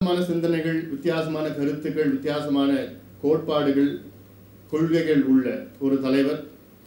வித்தியாசமான சிந்தனைகள் வித்தியாசமான கருத்துக்கள் வித்தியாசமான கோட்பாடுகள் கொள்கைகள் உள்ள ஒரு தலைவர்.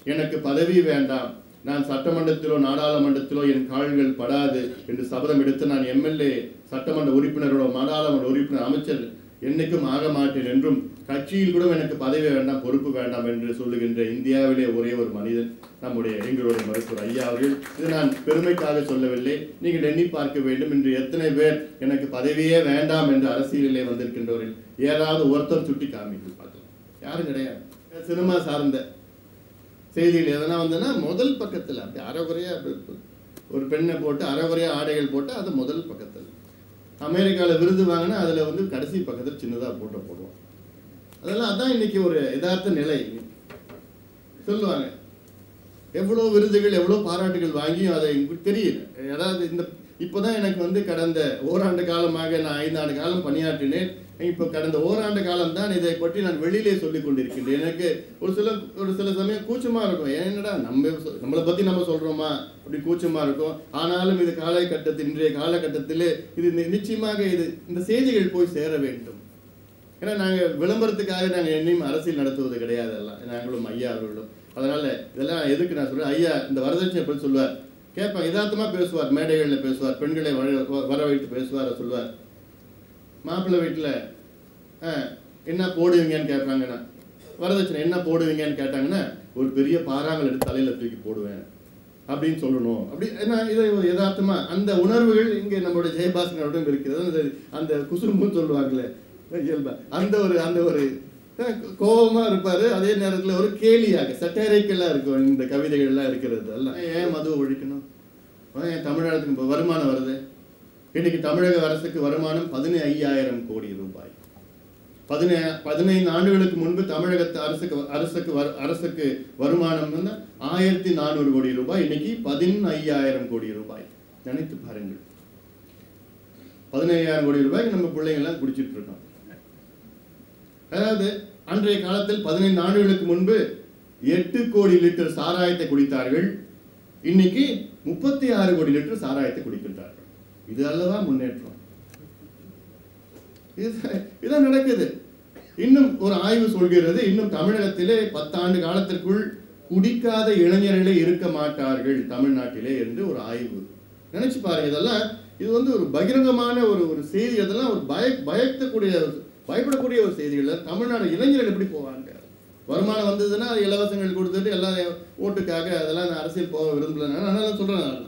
எனக்கு பதவி வேண்டாம். நான் சட்டமன்றத்திலோ நாடாளுமன்றத்திலோ என் கால்கள் படாது என்று சபதம் எடுத்து நான் எம்எல்ஏ சட்டமன்ற உறுப்பினரோட நாடாளுமன்ற உறுப்பினர் அமைச்சர் என்னைக்கும் ஆக மாட்டேன் என்றும் கட்சியில் கூட எனக்கு பதவி வேண்டாம் பொறுப்பு வேண்டாம் என்று சொல்லுகின்ற இந்தியாவிலே ஒரே ஒரு மனிதன் நம்முடைய எங்களுடைய மருத்துவர் ஐயா அவர்கள். இது நான் பெருமைக்காக சொல்லவில்லை. நீங்கள் எண்ணி பார்க்க வேண்டும். என்று எத்தனை பேர் எனக்கு பதவியே வேண்டாம் என்று அரசியலிலே வந்திருக்கின்றவர்கள். ஏதாவது ஒருத்தர் சுட்டி காமிக்கு பார்க்கலாம். யாரும் கிடையாது. சினிமா சார்ந்த செய்திகள் எதனா வந்ததுன்னா முதல் பக்கத்தில் அப்படி அறகுறையாக ஒரு பெண்ணை போட்டு அறகுறையாக ஆடைகள் போட்டு அது முதல் பக்கத்தில். அமெரிக்காவில் விருது வாங்கினா அதில் வந்து கடைசி பக்கத்தில் சின்னதாக போட்டோ போடுவோம். அதெல்லாம் அதான் இன்றைக்கி ஒரு யதார்த்த நிலை. சொல்லுவாங்க. எவ்வளோ விருதுகள் எவ்வளோ பாராட்டுகள் வாங்கியும் அதை எனக்கு தெரியல. அதாவது இந்த இப்போதான் எனக்கு வந்து கடந்த ஓராண்டு காலமாக நான் ஐந்தாண்டு காலம் பணியாற்றினேன். இப்போ கடந்த ஓராண்டு காலம் தான் இதை பற்றி நான் வெளியிலே சொல்லி கொண்டிருக்கின்றேன். எனக்கு ஒரு சில ஒரு சில சமயம் கூச்சமாக இருக்கும். என்னடா நம்ம நம்மளை பற்றி நம்ம சொல்கிறோமா அப்படி கூச்சமாக இருக்கும். ஆனாலும் இது காலகட்டத்தில் இன்றைய காலகட்டத்தில் இது நி- நிச்சயமாக இது இந்த செய்திகள் போய் சேர வேண்டும். ஏன்னா நாங்கள் விளம்பரத்துக்காக நாங்கள் என்னையும் அரசியல் நடத்துவது கிடையாது. எல்லாம் நாங்களும் ஐயா அவர்களும். அதனால இதெல்லாம் எதுக்கு நான் சொல்றேன்? ஐயா இந்த வரதட்சணை பற்றி சொல்லுவார் கேட்பாங்க யதார்த்தமாக பேசுவார் மேடைகளில் பேசுவார் பெண்களை வர- வர வைத்து பேசுவார் சொல்லுவார் மாப்பிள்ளை வீட்டில் என்ன போடுவீங்கன்னு கேட்குறாங்கண்ணா வரதட்சணை என்ன போடுவீங்கன்னு கேட்டாங்கன்னா ஒரு பெரிய பாறாங்கல் எடுத்து தலையில் தூக்கி போடுவேன் அப்படின்னு சொல்லணும். அப்படி ஏன்னா இதை யதார்த்தமாக அந்த உணர்வுகள் இங்கே நம்மளுடைய ஜெயபாஸ்கரோடும் இருக்குது அந்த அந்த குசும்புன்னு சொல்லுவாங்களே இயல்பா அந்த ஒரு அந்த ஒரு அஹ், கோபமா இருப்பாரு. அதே நேரத்துல ஒரு கேலியாக சட்டரைக்கெல்லாம் இருக்கும் இந்த கவிதைகள்லாம் இருக்கிறது. எல்லாம் ஏன் மது ஒழிக்கணும்? ஏன் தமிழகத்துக்கு வருமானம் வருது? இன்னைக்கு தமிழக அரசுக்கு வருமானம் பதினையாயிரம் கோடி ரூபாய். பதினே பதினைந்து ஆண்டுகளுக்கு முன்பு தமிழகத்து அரசுக்கு அரசுக்கு வர அரசுக்கு வருமானம் வந்து ஆயிரத்தி நானூறு கோடி ரூபாய். இன்னைக்கு பதினையாயிரம் கோடி ரூபாய். நினைத்து பாருங்கள். பதினையாயிரம் கோடி ரூபாய்க்கு நம்ம பிள்ளைங்க எல்லாம் குடிச்சிட்டு இருக்கோம். அதாவது அன்றைய காலத்தில் பதினைந்து ஆண்டுகளுக்கு முன்பு எட்டு கோடி லிட்டர் சாராயத்தை குடித்தார்கள். இன்னைக்கு முப்பத்தி ஆறு கோடி லிட்டர் சாராயத்தை குடிக்கின்றார்கள். இது அல்லவா முன்னேற்றம்? இது- இதான் நடக்குது. இன்னும் ஒரு ஆய்வு சொல்கிறது இன்னும் தமிழகத்திலே பத்தாண்டு காலத்திற்குள் குடிக்காத இளைஞர்களே இருக்க மாட்டார்கள் தமிழ்நாட்டிலே என்று ஒரு ஆய்வு. நினைச்சு பாருங்க இதெல்லாம் இது வந்து ஒரு பகிரங்கமான ஒரு ஒரு செய்தி அதெல்லாம் ஒரு பய பயத்தக்கூடிய பயப்படக்கூடிய ஒரு செய்திகள் தமிழ்நாடு இளைஞர்கள் எப்படி போவாங்க? வருமானம் வந்ததுன்னா அது இலவசங்கள் கொடுத்துட்டு எல்லாம் ஓட்டுக்காக அதெல்லாம் நான் அரசியல் போக விரும்பல. நான் அதனால நான்.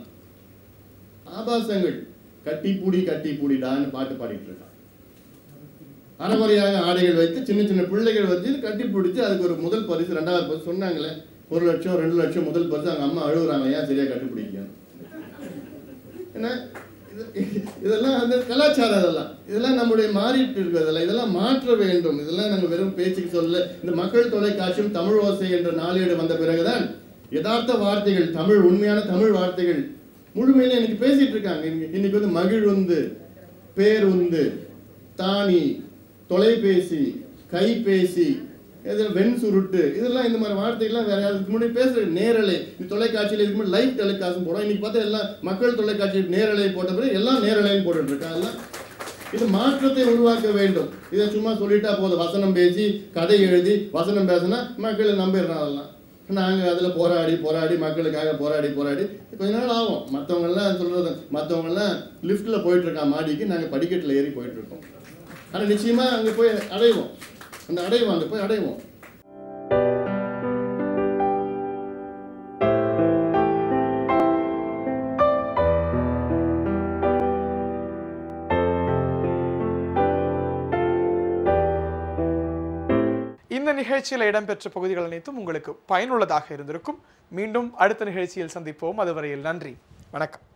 ஆபாசங்கள் கட்டி பூடி கட்டி பூடிடான்னு பாட்டு பாடிட்டு இருக்கான். அறமுறையாக ஆடைகள் வைத்து சின்ன சின்ன பிள்ளைகள் வச்சு கட்டி பிடிச்சி அதுக்கு ஒரு முதல் பரிசு ரெண்டாவது பரிசு சொன்னாங்களே ஒரு லட்சம் ரெண்டு லட்சம் முதல் பரிசு அவங்க அம்மா அழுகுறாங்க ஏன் சரியா கண்டுபிடிக்கணும் ஏன்னா இது- இதெல்லாம் அந்த கலாச்சாரம் இதெல்லாம் இதெல்லாம் நம்முடைய மாறிட்டு இருக்கிறதெல்லாம் இதெல்லாம் மாற்ற வேண்டும். இதெல்லாம் நம்ம வெறும் பேச்சுக்கு சொல்ல இந்த மக்கள் தொலைக்காட்சியும் தமிழ் ஓசை என்ற நாளேடு வந்த பிறகுதான் யதார்த்த வார்த்தைகள் தமிழ் உண்மையான தமிழ் வார்த்தைகள் முழுமையில எனக்கு பேசிட்டு இருக்காங்க. இன்னைக்கு- இன்னைக்கு வந்து மகிழுந்து பேருந்து தானி தொலைபேசி கைபேசி இதில் வெண் சுருட்டு இதெல்லாம் இந்த மாதிரி வார்த்தைகள்லாம் வேற யாருக்கு முன்னாடி பேசுறது நேரலை. இது தொலைக்காட்சியில் இதுக்கு முன்னாடி லைவ் டெலிகாஸ்ட் போடும் இன்றைக்கி பார்த்தா எல்லாம் மக்கள் தொலைக்காட்சி நேரலை போட்ட பிறகு எல்லாம் நேரலையும் போட்டுட்டு எல்லாம் இது மாற்றத்தை உருவாக்க வேண்டும். இதை சும்மா சொல்லிட்டா போதும். வசனம் பேசி கதை எழுதி வசனம் பேசினா மக்களை நம்பிடுறான் அதெல்லாம். நாங்கள் அதில் போராடி போராடி மக்களுக்காக போராடி போராடி கொஞ்ச நாள் ஆகும். மற்றவங்கெல்லாம் சொல்கிறது மற்றவங்கெல்லாம் லிஃப்ட்டில் போயிட்டுருக்கான். மாடிக்கு நாங்கள் படிக்கட்டில் ஏறி போயிட்டுருக்கோம். ஆனால் நிச்சயமாக அங்கே போய் அடைவோம் அந்த அடைவோம் அங்கே போய் அடைவோம். இந்த நிகழ்ச்சியில் இடம்பெற்ற பகுதிகள் அனைத்தும் உங்களுக்கு பயனுள்ளதாக இருந்திருக்கும். மீண்டும் அடுத்த நிகழ்ச்சியில் சந்திப்போம். அதுவரையில் நன்றி. வணக்கம்.